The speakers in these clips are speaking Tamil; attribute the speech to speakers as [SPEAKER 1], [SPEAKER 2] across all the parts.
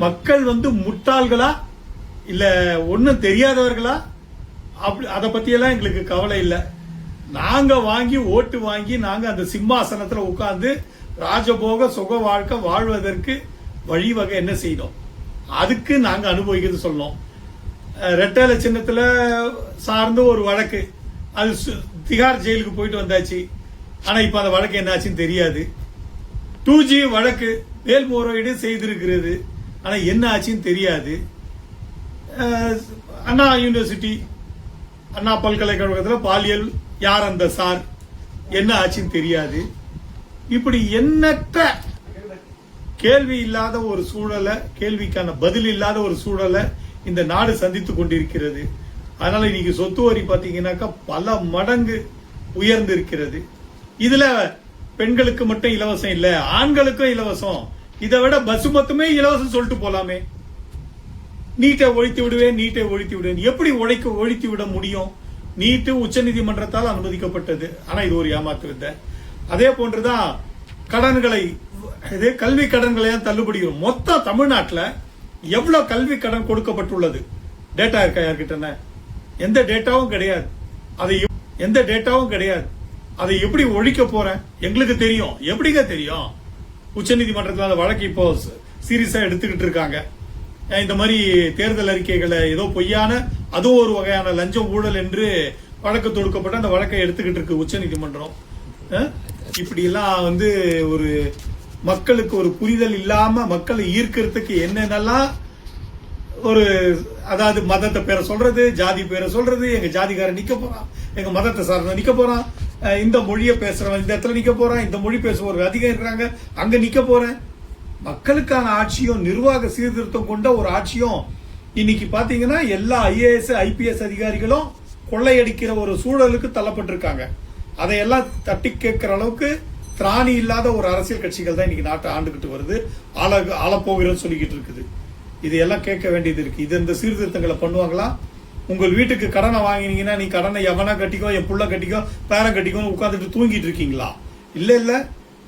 [SPEAKER 1] மக்கள் வந்து முட்டாள்களா? இல்ல ஒன்றும் தெரியாதவர்களா? அப்படி அதை பத்தியெல்லாம் எங்களுக்கு கவலை இல்லை. நாங்க வாங்கி ஓட்டு வாங்கி நாங்க அந்த சிம்மாசனத்துல உட்கார்ந்து ராஜபோக சுக வாழ்க்கை வாழ்வதற்கு வழிவகை என்ன செய்யணும் அதுக்கு நாங்க அனுபவிக்கிறது சொன்னோம் அஹ் சின்னத்தில் சின்னத்துல சார்ந்து ஒரு வழக்கு. அது சு- திகார் ஜெயிலுக்கு போயிட்டு வந்தாச்சு. ஆனா இப்ப அந்த வழக்கு என்னாச்சுன்னு தெரியாது. டூ ஜி வழக்கு மேல்முறையீடு செய்திருக்கிறது. ஆனால் என்ன ஆச்சுன்னு தெரியாது. அண்ணா யூனிவர்சிட்டி அண்ணா பல்கலைக்கழகத்தில் பாலியல் யார் அந்த சார்? என்ன ஆச்சுன்னு தெரியாது. இப்படி எண்ணற்ற கேள்வி இல்லாத ஒரு சூழலை கேள்விக்கான பதில் இல்லாத ஒரு சூழலை இந்த நாடு சந்தித்து கொண்டிருக்கிறது. அதனால இன்னைக்கு சொத்து வரி பார்த்தீங்கன்னாக்கா பல மடங்கு உயர்ந்து இருக்கிறது இதுல பெண்களுக்கு மட்டும் இலவசம் இல்லை ஆண்களுக்கும் இலவசம். இதை விட பஸ் மொத்தமே இலவசம் சொல்லிட்டு போலாமே. நீட்டை ஒழித்து விடுவேன் நீட்டை ஒழித்து விடுவேன். எப்படி உழைக்க ஒழித்து விட முடியும்? நீட்டு உச்சநீதிமன்றத்தால் அனுமதிக்கப்பட்டது. ஆனா இது ஒரு ஏமாத்திருந்த அதே போன்றுதான் கடன்களை இது கல்வி கடன்களை தள்ளுபடி மொத்த தமிழ்நாட்டில் எவ்வளவு கல்வி கடன் கொடுக்கப்பட்டுள்ளது? டேட்டா இருக்கா யார்கிட்ட எந்த டேட்டாவும் கிடையாது. அதை எப்- எந்த டேட்டாவும் கிடையாது. அதை எப்படி ஒழிக்க போறேன்? எங்களுக்கு தெரியும். எப்படிங்க தெரியும்? உச்சநீதிமன்றத்தில் அந்த வழக்கு இப்போ சீரியஸாக எடுத்துக்கிட்டு இருக்காங்க. இந்த மாதிரி தேர்தல் அறிக்கைகளை ஏதோ பொய்யான அதுவும் ஒரு வகையான லஞ்சம் ஊழல் என்று வழக்கு தொடுக்கப்பட்டு அந்த வழக்கை எடுத்துக்கிட்டு இருக்கு உச்சநீதிமன்றம். இப்படியெல்லாம் வந்து ஒரு மக்களுக்கு ஒரு புரிதல் இல்லாம மக்களை ஈர்க்கிறதுக்கு என்னென்னலாம் ஒரு அதாவது மதத்தை பேரை சொல்றது ஜாதி பேரை சொல்றது எங்க ஜாதிக்காரன் நிக்க போறான் எங்க மதத்தை சார்ந்த நிக்க போறான் இந்த மொழியை பேசுறவன் இந்த இடத்துல நிற்க போறான் இந்த மொழி பேசுபவர் அதிகம் இருக்கிறாங்க அங்க நிக்க போறேன். மக்களுக்கான ஆட்சியும் நிர்வாக சீர்திருத்தம் கொண்ட ஒரு ஆட்சியும் இன்னைக்கு பாத்தீங்கன்னா எல்லா ஐஏஎஸ் ஐபிஎஸ் அதிகாரிகளும் கொள்ளையடிக்கிற ஒரு சூழலுக்கு தள்ளப்பட்டிருக்காங்க. அதையெல்லாம் தட்டி கேட்கிற அளவுக்கு திராணி இல்லாத ஒரு அரசியல் கட்சிகள் தான் இன்னைக்கு நாட்டை ஆண்டுகிட்டு வருது. ஆள ஆளப்போகிறோம்னு சொல்லிக்கிட்டு இருக்குது. இதையெல்லாம் கேட்க வேண்டியது இருக்கு. இது இந்த சீர்திருத்தங்களை பண்ணுவாங்களா? உங்கள் வீட்டுக்கு கடனை வாங்கினீங்கன்னா நீ கடனை எவனா கட்டிக்கோ என் புள்ள கட்டிக்கோ பேரன் கட்டிக்கோ உட்காந்துட்டு தூங்கிட்டு இருக்கீங்களா? இல்லை இல்லை.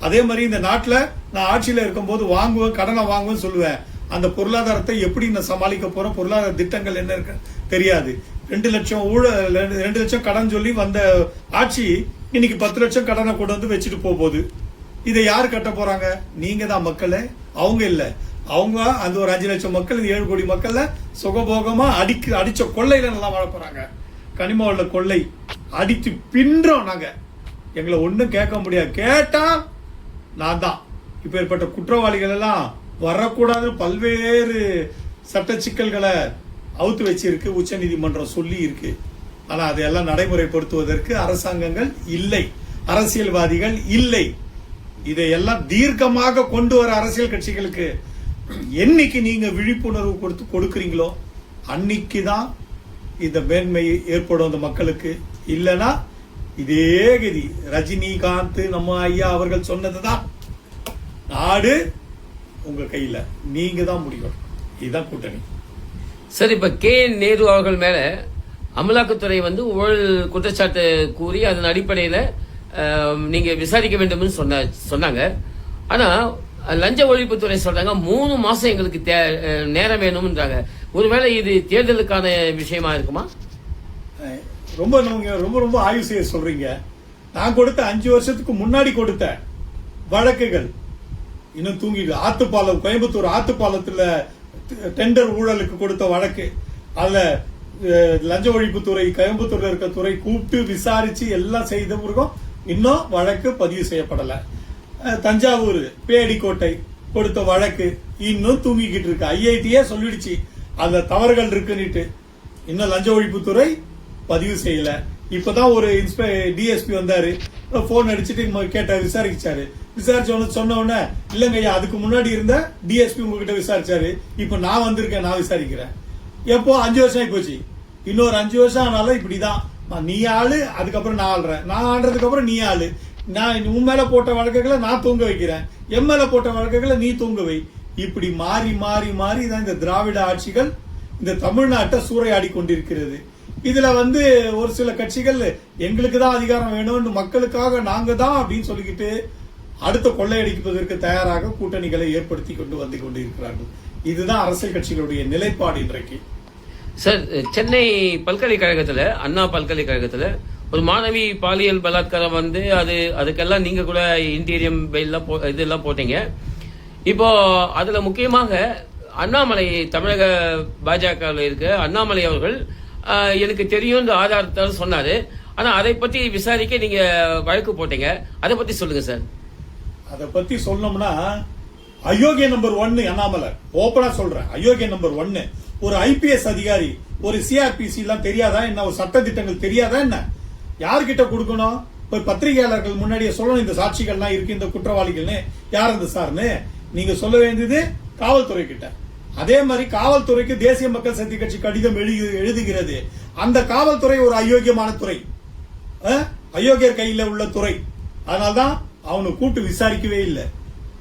[SPEAKER 1] அதே மாதிரி இந்த நாட்டில் நான் ஆட்சியில் இருக்கும்போது வாங்குவேன் கடனை வாங்குவேன் சொல்லுவேன். அந்த பொருளாதாரத்தை எப்படி நான் சமாளிக்க போறேன்? பொருளாதார திட்டங்கள் என்ன இருக்கு? தெரியாது. ரெண்டு லட்சம் ஊழல் ரெண்டு- லட்சம் கடன் சொல்லி வந்த ஆட்சி இன்னைக்கு பத்து லட்சம் கடனை கொண்டு வந்து வச்சுட்டு போக போகுது. இதை யார் கட்ட போகிறாங்க நீங்கள் தான் மக்களே. அவங்க இல்லை. அவங்க அந்த ஒரு அஞ்சு லட்சம் மக்கள் இந்த ஏழு கோடி மக்கள்ல சுகபோகமா அடிக்க அடிச்ச கொள்ளையில நல்லா வாழ போறாங்க. கனிம உள்ள கொள்ளை அடித்து பின்றோம் நாங்க. எங்களை ஒன்றும் கேட்க முடியாது. கேட்டா நான் தான். இப்ப ஏற்பட்ட குற்றவாளிகள் எல்லாம் வரக்கூடாது. பல்வேறு சட்ட சிக்கல்களை அவுத்து வச்சிருக்கு. உச்சநீதிமன்றம் சொல்லி இருக்கு ஆனா அதையெல்லாம் நடைமுறைப்படுத்துவதற்கு அரசாங்கங்கள் இல்லை. அரசியல்வாதிகள் இல்லை. இதையெல்லாம் தீர்க்கமாக கொண்டு வர அரசியல் கட்சிகளுக்கு என்னைக்கு நீங்க விழிப்புணர்வு கொடுத்து கொடுக்குறீங்களோ அன்னைக்கு தான் இந்த மேன்மை ஏற்படும் அந்த மக்களுக்கு. இல்லைன்னா இதே கதி ரஜினிகாந்த் நம்ம ஐயா அவர்கள் சொன்னது தான் நாடு உங்க கையில நீங்க தான் முடியும். இதுதான் கூட்டணி.
[SPEAKER 2] சரி இப்ப கே நேரு அவர்கள் மேல அமலாக்கத்துறை வந்து ஊழல் குற்றச்சாட்டு கூறி அதன் அடிப்படையில நீங்க விசாரிக்க வேண்டும்னு சொன்ன சொன்னாங்க. ஆனா லஞ்ச ஒழிப்புத்துறை சொல்றாங்க மூணு மாசம் எங்களுக்கு தே- நேரம் வேணும்ன்றாங்க. ஒருவேளை இது தேர்தலுக்கான விஷயமா இருக்குமா?
[SPEAKER 1] ரொம்ப நீங்க ரொம்ப ரொம்ப ஆய்வு செய்ய சொல்றீங்க. நான் கொடுத்த அஞ்சு வருஷத்துக்கு முன்னாடி கொடுத்த வழக்குகள். இன்னும் தூங்கிடு ஆத்துப்பாலம் கோயம்புத்தூர் ஆத்துப்பாலத்தில் டெண்டர் ஊழலுக்கு கொடுத்த வழக்கு. அதில் லஞ்ச ஒழிப்புத்துறை கோயம்புத்தூர்ல இருக்க துறை கூப்பிட்டு விசாரிச்சு எல்லாம் செய்த பிறகும் இன்னும் வழக்கு பதிவு செய்யப்படலை. தஞ்சாவூர் பேடிக்கோட்டை கொடுத்த வழக்கு இன்னும் தூங்கிக்கிட்டு இருக்கு. ஐஐடியே சொல்லிடுச்சு. அந்த தவறுகள் இருக்குன்னுட்டு. இன்னும் லஞ்ச ஒழிப்புத்துறை பதிவு செய்யல. இப்பதான் ஒரு டிஎஸ்பி வந்தாரு. போன் அடிச்சுட்டு கேட்டார் விசாரிச்சாரு. விசாரிச்ச உடனே சொன்ன உடனே இல்லைங்க ஐயா அதுக்கு முன்னாடி இருந்த டிஎஸ்பி உங்ககிட்ட விசாரிச்சாரு. இப்ப நான் வந்திருக்கேன் நான் விசாரிக்கிறேன். எப்போ? அஞ்சு வருஷம் ஆகி போச்சு இன்னொரு அஞ்சு வருஷம் ஆனாலும் இப்படிதான். நீ ஆளு அதுக்கப்புறம் நான் ஆள்றேன். நான் ஆடுறதுக்கு அப்புறம் நீ ஆளு. நான் உன் மேல போட்ட வழக்குகளை நான் தூங்க வைக்கிறேன். என் மேல போட்ட வழக்குகளை நீ தூங்க வை. இப்படி மாறி மாறி மாறி தான் இந்த திராவிட ஆட்சிகள் இந்த தமிழ்நாட்டை சூறையாடி கொண்டிருக்கிறது. இதுல வந்து ஒரு சில கட்சிகள் எங்களுக்கு தான் அதிகாரம் வேணும்னு மக்களுக்காக நாங்க தான் அப்படின்னு சொல்லிக்கிட்டு அடுத்த கொள்ளையடிப்பதற்கு தயாராக கூட்டணிகளை ஏற்படுத்தி கொண்டு வந்து கொண்டிருக்கிறார்கள். இதுதான் அரசியல் கட்சிகளுடைய நிலைப்பாடு இன்றைக்கு.
[SPEAKER 2] சார் சென்னை பல்கலைக்கழகத்துல அண்ணா பல்கலைக்கழகத்துல ஒரு மாணவி பாலியல் பலாத்காரம் வந்து அது அதுக்கெல்லாம் நீங்க கூட இன்டீரியம் பெயிலாம் போ இதெல்லாம் போட்டீங்க. இப்போ அதுல முக்கியமாக அண்ணாமலை தமிழக பாஜகவில் இருக்க அண்ணாமலை அவர்கள் எனக்கு தெரியும் ஆதாரத்தால் சொன்னாரு. ஆனா அதை பத்தி விசாரிக்க நீங்க வழக்கு போட்டீங்க. அதை பத்தி சொல்லுங்க சார்.
[SPEAKER 1] அதை பத்தி சொல்லணும்னா அயோக்கிய நம்பர் ஒன்னு அண்ணாமலை. ஓப்பனா சொல்றேன். அயோக்கிய நம்பர் ஒன்னு. ஒரு ஐபிஎஸ் அதிகாரி ஒரு சிஆர்பிசி எல்லாம் தெரியாதா என்ன? ஒரு சட்ட திட்டங்கள் தெரியாதா என்ன? யார்கிட்ட கொடுக்கணும்? ஒரு பத்திரிகையாளர்கள் முன்னாடியே சொல்லணும் இந்த சாட்சிகள்லாம் இருக்கு இந்த குற்றவாளிகள்னு. யார் இந்த சார்னு? நீங்க சொல்ல வேண்டியது காவல்துறை கிட்ட அதே மாதிரி காவல்துறைக்கு தேசிய மக்கள் சக்தி கட்சி கடிதம் எழுதி- எழுதுகிறது. அந்த காவல்துறை ஒரு அயோக்கியமான துறை. அயோக்கியர் கையில் உள்ள துறை. அதனால்தான் அவனை கூட்டு விசாரிக்கவே இல்லை.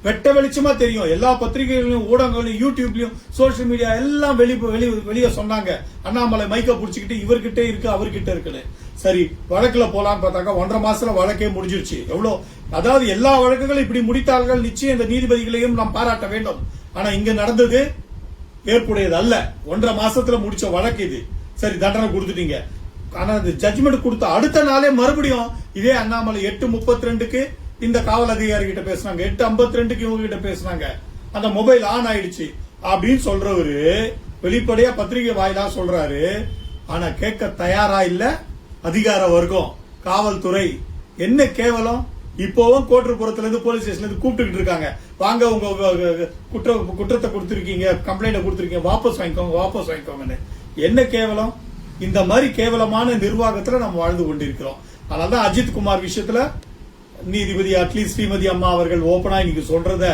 [SPEAKER 1] வெட்ட வெளிச்சமா தெரியும். எல்லா பத்திரிகைகளிலும் ஊடகங்களிலும் யூடியூப்லயும் சோசியல் மீடியா எல்லாம் வெளி வெளி வெளியே சொன்னாங்க. அண்ணாமலை மைக்க பிடிச்சிக்கிட்டு இவர்கிட்ட இருக்கு அவர்கிட்ட இருக்குன்னு. சரி வழக்கில் போலான்னு பார்த்தாக்கா ஒன்றரை மாசத்துல வழக்கே முடிஞ்சிருச்சு. எவ்வளோ? அதாவது எல்லா வழக்குகளும் இப்படி முடித்தார்கள் நிச்சயம் இந்த நீதிபதிகளையும் நாம் பாராட்ட வேண்டும். ஆனா இங்க நடந்தது ஏற்புடையது அல்ல. ஒன்றரை மாசத்துல முடிச்ச வழக்கு இது. சரி தண்டனை கொடுத்துட்டீங்க. ஆனா இந்த ஜட்ஜ்மெண்ட் கொடுத்த அடுத்த நாளே மறுபடியும் இதே அண்ணாமலை எட்டு முப்பத்தி ரெண்டுக்கு இந்த காவல் அதிகாரி கிட்ட பேசுனாங்க. எட்டு ஐம்பத்தி ரெண்டுக்கு இவங்க கிட்ட பேசினாங்க. அந்த மொபைல் ஆன் ஆயிடுச்சு. அப்படின்னு சொல்றவரு வெளிப்படையா பத்திரிகை வாயிலா சொல்றாரு. ஆனா கேட்க தயாரா இல்லை. அதிகார வர்க்கம் காவல்துறை என்ன கேவலம்? இப்போவும் கோட்டுப்புறத்துலேருந்து போலீஸ் ஸ்டேஷன்ல இருந்து கூப்பிட்டுக்கிட்டு இருக்காங்க. வாங்க உங்க குற்ற குற்றத்தை கொடுத்துருக்கீங்க கம்ப்ளைண்ட் கொடுத்துருக்கீங்க வாபஸ் வாங்கிக்கோங்க வாபஸ் வாங்கிக்கோங்கன்னு. என்ன கேவலம்? இந்த மாதிரி கேவலமான நிர்வாகத்துல நம்ம வாழ்ந்து கொண்டிருக்கிறோம். அதனாலதான் அஜித் குமார் விஷயத்துல நீதிபதி அட்லீஸ்ட் ஸ்ரீமதி அம்மா அவர்கள் ஓபனா இன்னைக்கு சொல்றத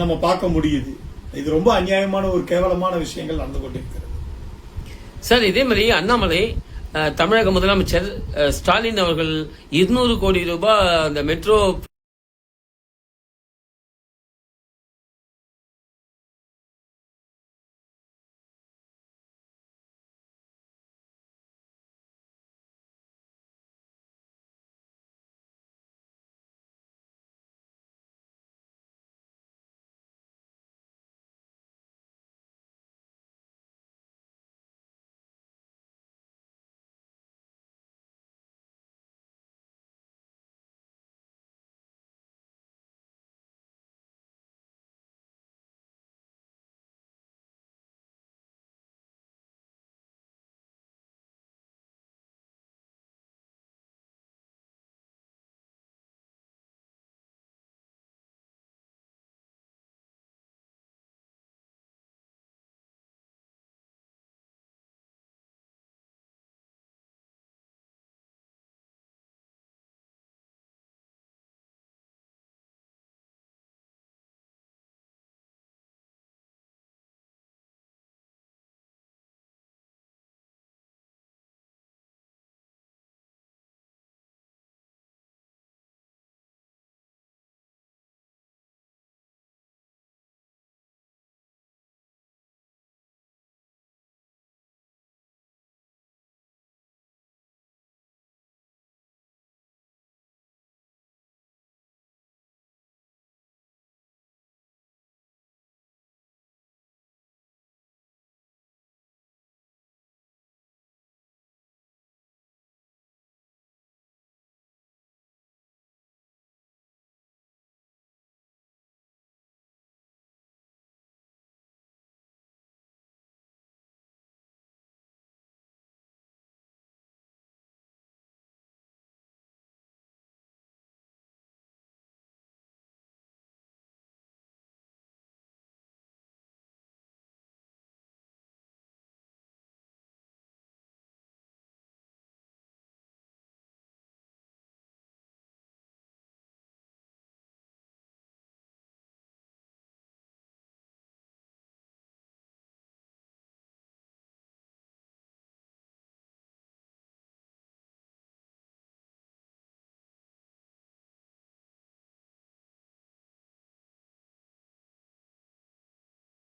[SPEAKER 1] நம்ம பார்க்க முடியுது. இது ரொம்ப அநியாயமான ஒரு கேவலமான விஷயங்கள் நடந்து கொண்டிருக்கிறது.
[SPEAKER 2] சார் இதே மாதிரி அண்ணாமலை தமிழக முதலமைச்சர் ஸ்டாலின் அவர்கள் இருநூறு கோடி ரூபாய் அந்த மெட்ரோ